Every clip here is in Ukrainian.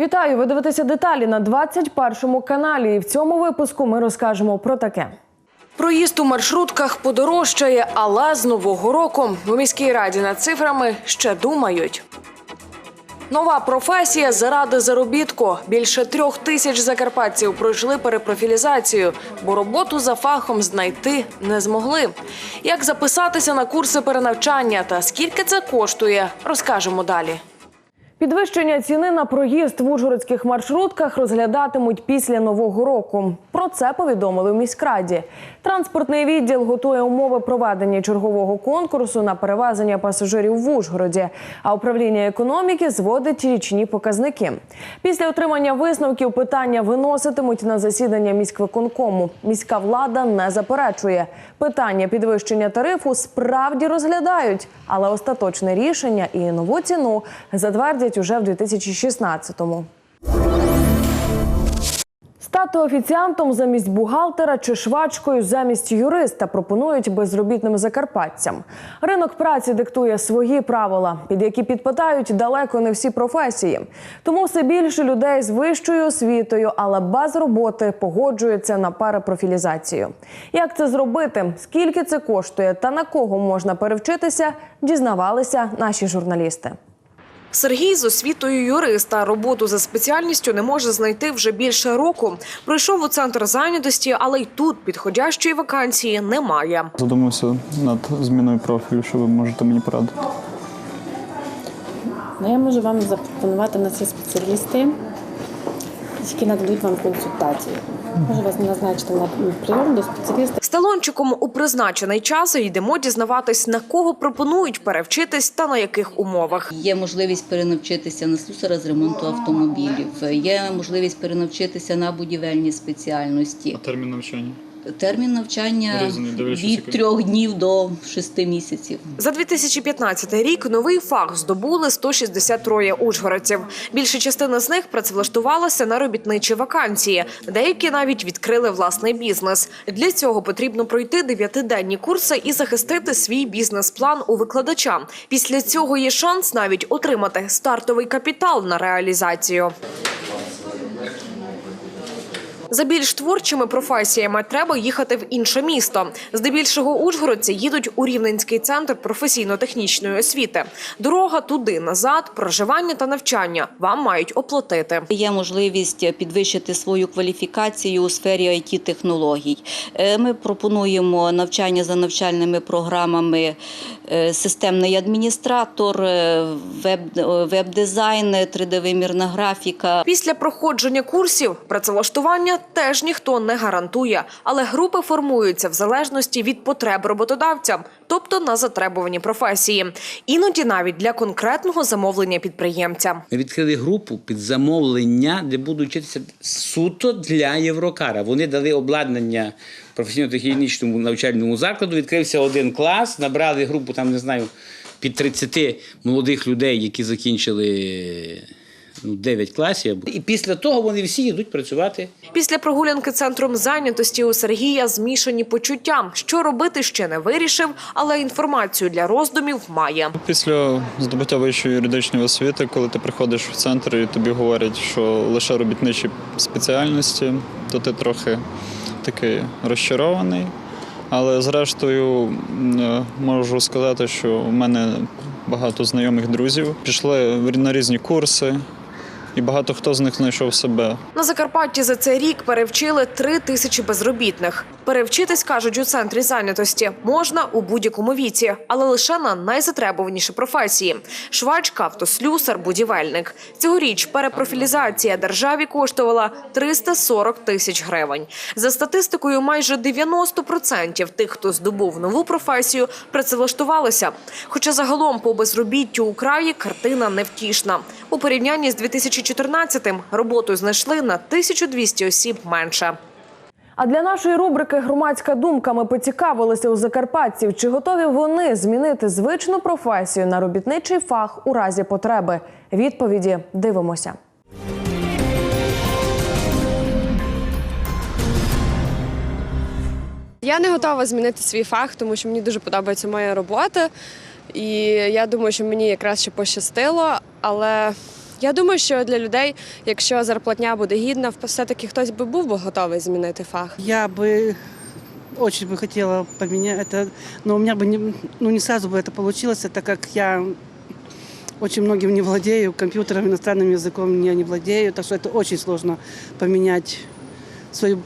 Вітаю! Ви дивитеся деталі на 21 каналі. І в цьому випуску ми розкажемо про таке. Проїзд у маршрутках подорожчає, але з нового року у міській раді над цифрами ще думають. Нова професія заради заробітку. Більше трьох тисяч закарпатців пройшли перепрофілізацію, бо роботу за фахом знайти не змогли. Як записатися на курси перенавчання та скільки це коштує, розкажемо далі. Підвищення ціни на проїзд в ужгородських маршрутках розглядатимуть після нового року. Про це повідомили в міськраді. Транспортний відділ готує умови проведення чергового конкурсу на перевезення пасажирів в Ужгороді. А управління економіки зводить річні показники. Після отримання висновків питання виноситимуть на засідання міськвиконкому. Міська влада не заперечує. Питання підвищення тарифу справді розглядають, але остаточне рішення і нову ціну затвердять уже в 2016-му. Стати офіціантом замість бухгалтера чи швачкою замість юриста пропонують безробітним закарпатцям. Ринок праці диктує свої правила, під які підпадають далеко не всі професії. Тому все більше людей з вищою освітою, але без роботи погоджуються на перепрофілізацію. Як це зробити? Скільки це коштує та на кого можна перевчитися? Дізнавалися наші журналісти. Сергій з освітою юриста роботу за спеціальністю не може знайти вже більше року. Прийшов у центр зайнятості, але й тут підходящої вакансії немає. Задумався над зміною профілю, що ви можете мені порадити. Ну, я можу вам запропонувати на це спеціалісти, які нададуть вам консультації. Може вас назначити на прийом до спеціаліста. З талончиком у призначений час йдемо дізнаватись, на кого пропонують перевчитись та на яких умовах. Є можливість перенавчитися на слюсара з ремонту автомобілів, є можливість перенавчитися на будівельні спеціальності. Термін навчання. Термін навчання дивлячись, від трьох днів до шести місяців. За 2015 рік новий фах здобули 163 ужгородців. Більша частина з них працевлаштувалася на робітничі вакансії. Деякі навіть відкрили власний бізнес. Для цього потрібно пройти дев'ятиденні курси і захистити свій бізнес-план у викладача. Після цього є шанс навіть отримати стартовий капітал на реалізацію. За більш творчими професіями треба їхати в інше місто. Здебільшого ужгородці їдуть у Рівненський центр професійно-технічної освіти. Дорога туди, назад, проживання та навчання вам мають оплатити. Є можливість підвищити свою кваліфікацію у сфері it технологій Е, Ми пропонуємо навчання за навчальними програмами е, системний адміністратор, е, веб, веб-дизайн, 3D-вимірна графіка. Після проходження курсів працевлаштування теж ніхто не гарантує, але групи формуються в залежності від потреб роботодавця, тобто на затребувані професії. Іноді навіть для конкретного замовлення підприємця. Ми відкрили групу під замовлення, де будуть вчитися суто для Єврокара. Вони дали обладнання професійно-технічному навчальному закладу. Відкрився один клас, набрали групу, там не знаю, під 30 молодих людей, які закінчили 9 класів. І після того вони всі йдуть працювати Після прогулянки центром зайнятості у Сергія змішані почуття. Що робити ще не вирішив, але інформацію для роздумів має. Після здобуття вищої юридичної освіти, коли ти приходиш в центр і тобі говорять, що лише робітничі спеціальності, то ти трохи такий розчарований. Але зрештою е, можу сказати, що в мене багато знайомих друзів пішли в- на різні курси, і багато хто з них знайшов себе На Закарпатті за цей рік перевчили три тисячі безробітних. Перевчитись, кажуть, у центрі зайнятості можна у будь-якому віці, але лише на найзатребуваніші професії: швачка, автослюсар, будівельник. Цьогоріч перепрофілізація державі коштувала 340 тисяч гривень. За статистикою, майже 90% тих, хто здобув нову професію, працевлаштувалися. Хоча загалом по безробіттю у краї картина невтішна. У порівнянні з 2014-м роботу знайшли на 1200 осіб менше. А для нашої рубрики Громадська думка ми поцікавилися у закарпатців, чи готові вони змінити звичну професію на робітничий фах у разі потреби. Відповіді дивимося. Я не готова змінити свій фах, тому що мені дуже подобається моя робота. І я думаю, що мені якраз ще пощастило, але Я думаю, що для людей, якщо зарплатня буде гідна, все-таки хтось би був би готовий змінити фах. Я бы очень бы хотела поменять это, но у меня бы не, ну, не сразу бы это получилось, так как я очень многим не владею, компьютером, иностранным языком я не владею, так что это очень сложно поменять свою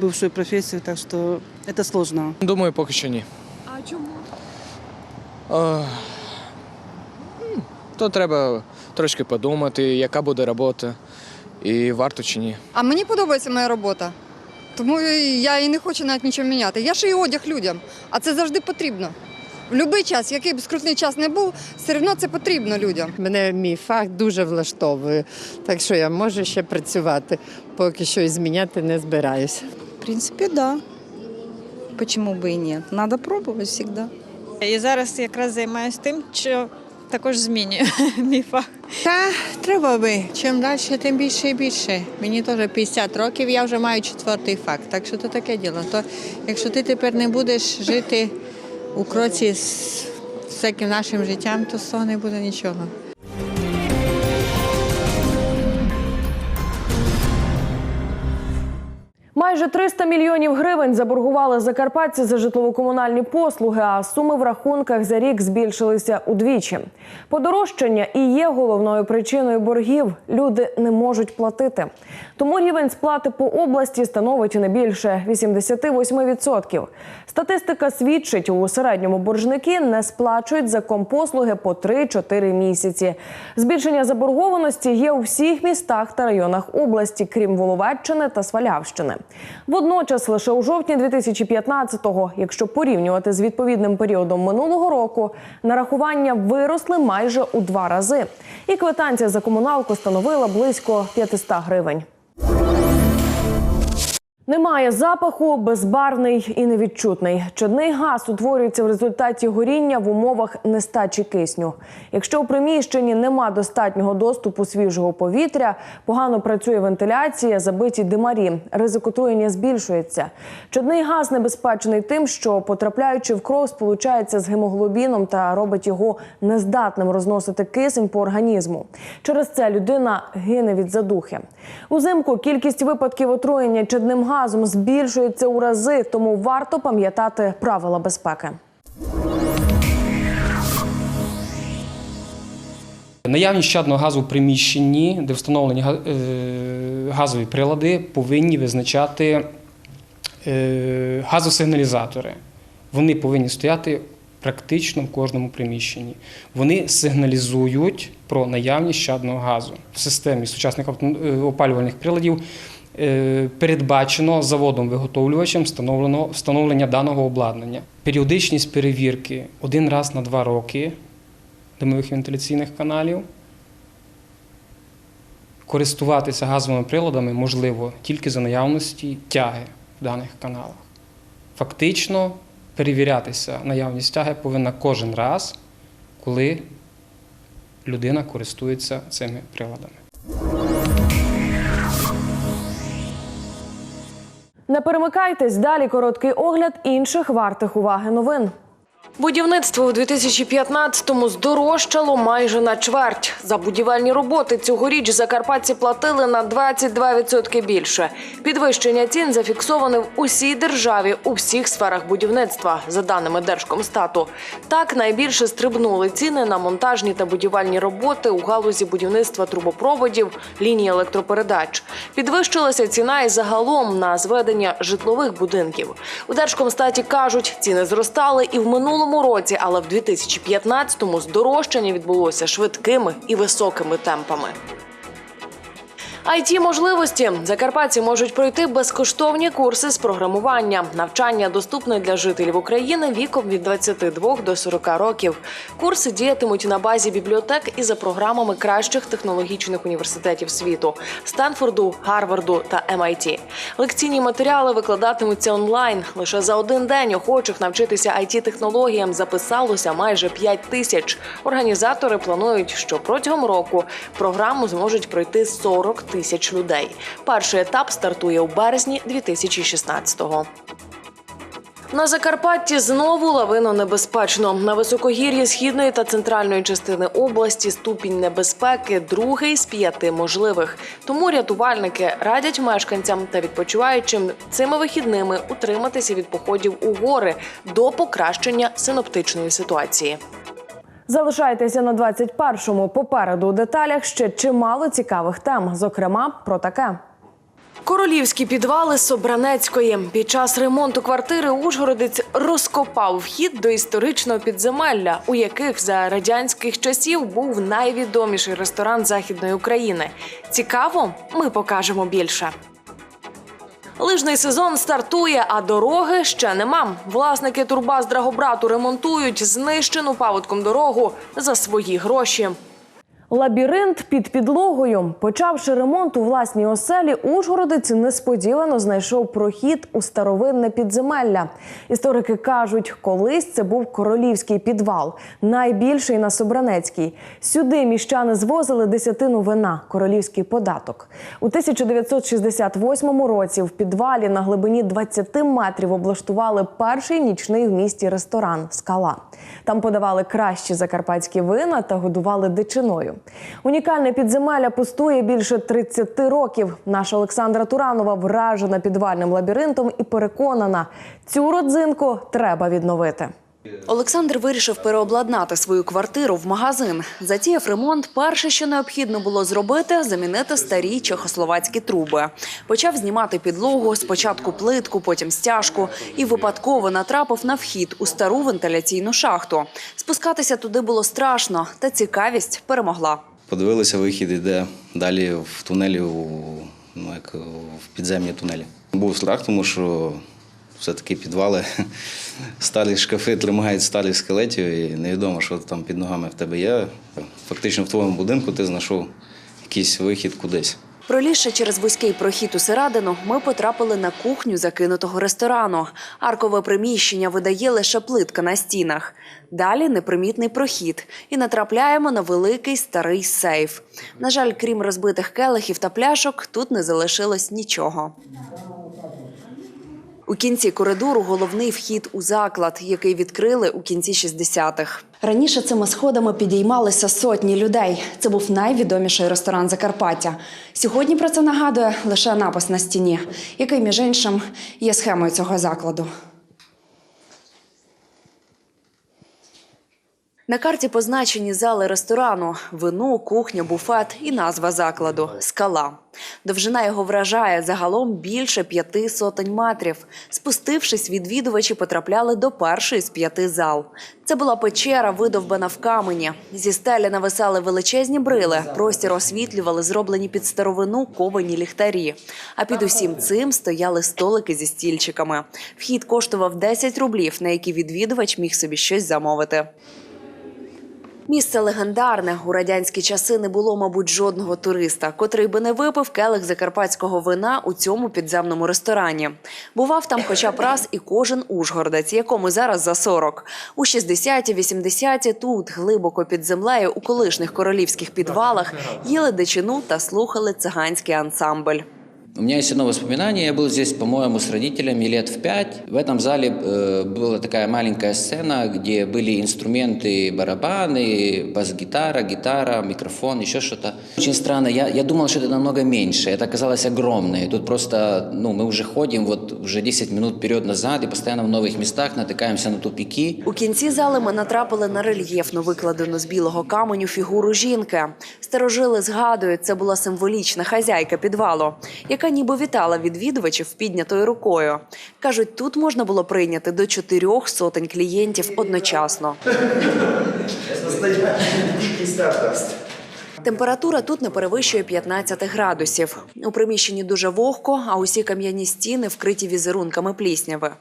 бывшую профессию, так что это сложно. Думаю, поки що ні. А чому? Е, м, То треба трошки подумати, яка буде робота, і варто чи ні. А мені подобається моя робота. Тому я і не хочу навіть нічого міняти. Я шию одяг людям, а це завжди потрібно. В будь-який час, який б скрутний час не був, все одно це потрібно людям. Мене мій фах дуже влаштовує, так що я можу ще працювати, поки що і зміняти не збираюся. В принципе, да. Почему бы и нет? Надо пробовать всегда. І зараз якраз займаюся тим, що також змінює мій фах. Та треба би. Чим далі, тим більше і більше. Мені теж 50 років, я вже маю четвертий факт. Так що то таке діло. То якщо ти тепер не будеш жити у кроці з всяким нашим життям, то з того не буде нічого. Майже 300 мільйонів гривень заборгували закарпатці за житлово-комунальні послуги, а суми в рахунках за рік збільшилися удвічі. Подорожчання і є головною причиною боргів. Люди не можуть платити. Тому рівень сплати по області становить не більше 88%. Статистика свідчить, у середньому боржники не сплачують за компослуги по 3-4 місяці. Збільшення заборгованості є у всіх містах та районах області, крім Воловеччини та Свалявщини. Водночас, лише у жовтні 2015-го, якщо порівнювати з відповідним періодом минулого року, нарахування виросли майже у два рази. І квитанція за комуналку становила близько 500 гривень. Немає запаху, безбарний і невідчутний. Чадний газ утворюється в результаті горіння в умовах нестачі кисню. Якщо у приміщенні нема достатнього доступу свіжого повітря, погано працює вентиляція, забиті димарі, ризик отруєння збільшується. Чадний газ небезпечний тим, що потрапляючи в кров, сполучається з гемоглобіном та робить його нездатним розносити кисень по організму. Через це людина гине від задухи. Узимку кількість випадків отруєння чадним газом збільшується у рази, тому варто пам'ятати правила безпеки. Наявність чадного газу в приміщенні, де встановлені е, газові прилади, повинні визначати е, газосигналізатори. Вони повинні стояти практично в кожному приміщенні. Вони сигналізують про наявність чадного газу. В системі сучасних е, опалювальних приладів передбачено заводом-виготовлювачем встановлення даного обладнання. Періодичність перевірки один раз на два роки димових вентиляційних каналів. Користуватися газовими приладами можливо тільки за наявності тяги в даних каналах. Фактично, перевірятися наявність тяги повинна кожен раз, коли людина користується цими приладами. Не перемикайтесь далі. Короткий огляд інших вартих уваги новин. Будівництво у 2015-му здорожчало майже на чверть. За будівельні роботи цьогоріч закарпатці платили на 22% більше. Підвищення цін зафіксоване в усій державі у всіх сферах будівництва, за даними Держкомстату. Так найбільше стрибнули ціни на монтажні та будівельні роботи у галузі будівництва трубопроводів, лінії електропередач. Підвищилася ціна і загалом на зведення житлових будинків. У Держкомстаті кажуть, ціни зростали і в минулому році, але в 2015-му здорожчання відбулося швидкими і високими темпами. It можливості закарпатці можуть пройти безкоштовні курси з програмування. Навчання доступне для жителів України віком від 22 до 40 років. Курси діятимуть на базі бібліотек і за програмами кращих технологічних університетів світу Стенфорду, Гарварду та MIT. Лекційні матеріали викладатимуться онлайн. Лише за один день охочих навчитися it технологіям записалося майже 5 тисяч. Організатори планують, що протягом року програму зможуть пройти 40 тисяч людей. Перший етап стартує у березні 2016-го. На Закарпатті знову лавино небезпечно. На високогір'ї східної та центральної частини області ступінь небезпеки другий з п'яти можливих. Тому рятувальники радять мешканцям та відпочиваючим цими вихідними утриматися від походів у гори до покращення синоптичної ситуації. Залишайтеся на 21-му. Попереду у деталях ще чимало цікавих тем. Зокрема, про таке. Королівські підвали Собранецької. Під час ремонту квартири Ужгородець розкопав вхід до історичного підземелля, у яких за радянських часів був найвідоміший ресторан Західної України. Цікаво, ми покажемо більше. Лижний сезон стартує, а дороги ще нема. Власники турбаз Драгобрату ремонтують знищену паводком дорогу за свої гроші. Лабіринт під підлогою. Почавши ремонт у власній оселі, Ужгородець несподівано знайшов прохід у старовинне підземелля. Історики кажуть, колись це був королівський підвал, найбільший на Собранецькій. Сюди міщани звозили десятину вина, королівський податок. У 1968 році в підвалі на глибині 20 метрів облаштували перший нічний в місті ресторан Скала. Там подавали кращі закарпатські вина та годували дичиною. Унікальне підземелля пустує більше 30 років. Наша Олександра Туранова вражена підвальним лабіринтом і переконана, цю родзинку треба відновити. Олександр вирішив переобладнати свою квартиру в магазин. Затіяв ремонт. Перше, що необхідно було зробити, замінити старі чехословацькі труби. Почав знімати підлогу, спочатку плитку, потім стяжку, і випадково натрапив на вхід у стару вентиляційну шахту. Спускатися туди було страшно, та цікавість перемогла. Подивилися, вихід іде далі в тунелі, ну, як в підземні тунелі. Був страх, тому що все-таки підвали, старі шкафи тримають старих скелетів, і невідомо, що там під ногами в тебе є. Фактично в твоєму будинку ти знайшов якийсь вихід кудись. Пролізши через вузький прохід усередину, ми потрапили на кухню закинутого ресторану. Аркове приміщення видає лише плитка на стінах. Далі непримітний прохід і натрапляємо на великий старий сейф. На жаль, крім розбитих келихів та пляшок, тут не залишилось нічого. У кінці коридору головний вхід у заклад, який відкрили у кінці 60-х. Раніше цими сходами підіймалися сотні людей. Це був найвідоміший ресторан Закарпаття. Сьогодні про це нагадує лише напис на стіні, який, між іншим, є схемою цього закладу. На карті позначені зали ресторану, вино, кухня, буфет і назва закладу скала. Довжина його вражає загалом більше п'яти сотень метрів. Спустившись, відвідувачі потрапляли до першої з п'яти зал. Це була печера, видовбана в камені. Зі стелі нависали величезні брили. Простір освітлювали зроблені під старовину ковані ліхтарі. А під усім цим стояли столики зі стільчиками. Вхід коштував 10 рублів, на які відвідувач міг собі щось замовити. Місце легендарне. У радянські часи не було, мабуть, жодного туриста, котрий би не випив келих закарпатського вина у цьому підземному ресторані. Бував там хоча б раз і кожен ужгородець, якому зараз за 40. У 60-ті, 80-ті тут, глибоко під землею, у колишніх королівських підвалах, їли дичину та слухали циганський ансамбль. У меня есть одно воспоминание. Я был здесь, по-моему, с родителями лет в пять. В этом зале э, была такая маленькая сцена, где были инструменты, барабаны, бас-гитара, гитара, микрофон, еще что-то. Очень странно. Я, я думал, что это намного меньше. Это оказалось огромное. Тут просто, ну, мы уже ходим вот уже 10 минут вперед-назад и постоянно в новых местах натыкаемся на тупики. У кінці зали ми натрапили на рельєфну викладену з білого каменю фігуру жінки. Старожили згадують, це була символічна хазяйка підвалу, яка ніби вітала відвідувачів піднятою рукою. Кажуть, тут можна було прийняти до чотирьох сотень клієнтів одночасно. Температура тут не перевищує 15 градусів. У приміщенні дуже вогко, а усі кам'яні стіни вкриті візерунками плісняви.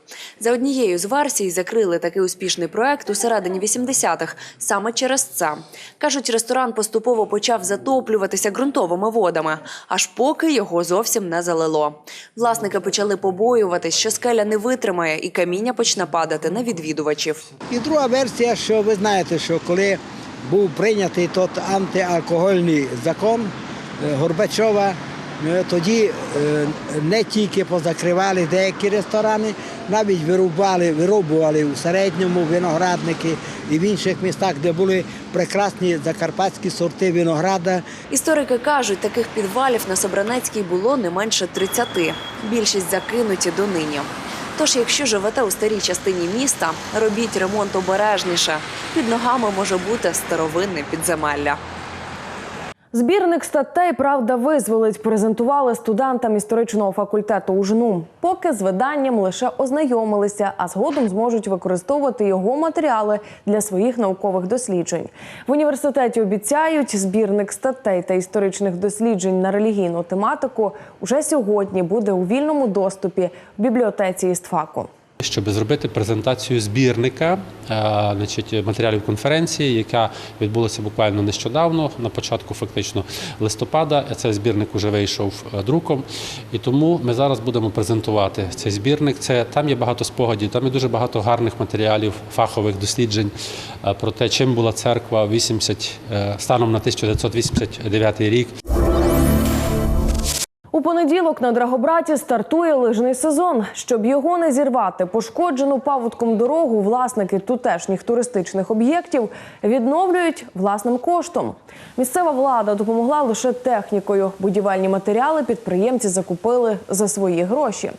За однією з версій закрили такий успішний проект у середині 80-х саме через це. Кажуть, ресторан поступово почав затоплюватися ґрунтовими водами, аж поки його зовсім не залило. Власники почали побоюватись, що скеля не витримає і каміння почне падати на відвідувачів. І друга версія, що ви знаєте, що коли був прийнятий тот антиалкогольний закон е, Горбачова, е, тоді е, не тільки позакривали деякі ресторани, навіть вирубали, вирубували у середньому виноградники і в інших містах, де були прекрасні закарпатські сорти винограда. Історики кажуть, таких підвалів на Собранецькій було не менше 30. Більшість закинуті донині. Тож, якщо живете у старій частині міста, робіть ремонт обережніше. Під ногами може бути старовинне підземелля. Збірник статей Правда визволить презентували студентам історичного факультету УЖНУ. Поки з виданням лише ознайомилися, а згодом зможуть використовувати його матеріали для своїх наукових досліджень. В університеті обіцяють збірник статей та історичних досліджень на релігійну тематику уже сьогодні буде у вільному доступі в бібліотеці істфаку. Щоб зробити презентацію збірника е, значить, матеріалів конференції, яка відбулася буквально нещодавно, на початку фактично листопада. Цей збірник вже вийшов е, друком, і тому ми зараз будемо презентувати цей збірник. Це там є багато спогадів, там є дуже багато гарних матеріалів, фахових досліджень е, про те, чим була церква 80, е, станом на 1989 рік. У понеділок на Драгобраті стартує лижний сезон. Щоб його не зірвати, пошкоджену паводком дорогу власники тутешніх туристичних об'єктів відновлюють власним коштом. Місцева влада допомогла лише технікою. Будівельні матеріали підприємці закупили за свої гроші.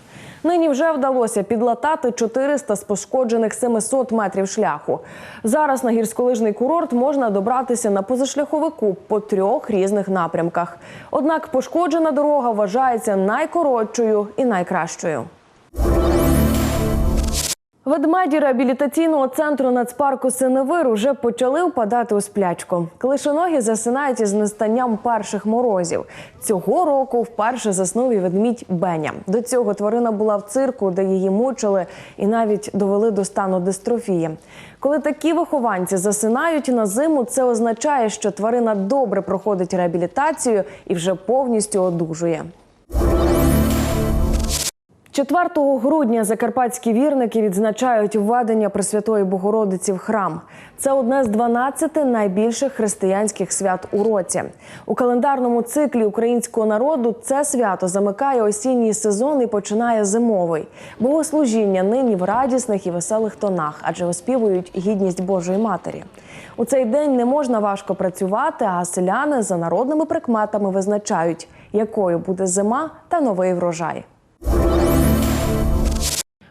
Нині вже вдалося підлатати 400 з пошкоджених 700 метрів шляху. Зараз на гірськолижний курорт можна добратися на позашляховику по трьох різних напрямках. Однак пошкоджена дорога вважається найкоротшою і найкращою. Ведмеді реабілітаційного центру нацпарку Синевир уже почали впадати у сплячку. Клишоногі засинають із настанням перших морозів. Цього року вперше заснув і ведмідь Беня. До цього тварина була в цирку, де її мучили і навіть довели до стану дистрофії. Коли такі вихованці засинають на зиму, це означає, що тварина добре проходить реабілітацію і вже повністю одужує. 4 грудня закарпатські вірники відзначають введення Пресвятої Богородиці в храм. Це одне з 12 найбільших християнських свят у році. У календарному циклі українського народу це свято замикає осінній сезон і починає зимовий. Богослужіння нині в радісних і веселих тонах, адже оспівують гідність Божої Матері. У цей день не можна важко працювати, а селяни за народними прикметами визначають, якою буде зима та новий врожай.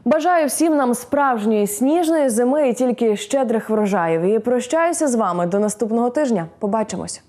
Бажаю всім нам справжньої сніжної зими і тільки щедрих врожаїв. І прощаюся з вами до наступного тижня. Побачимось.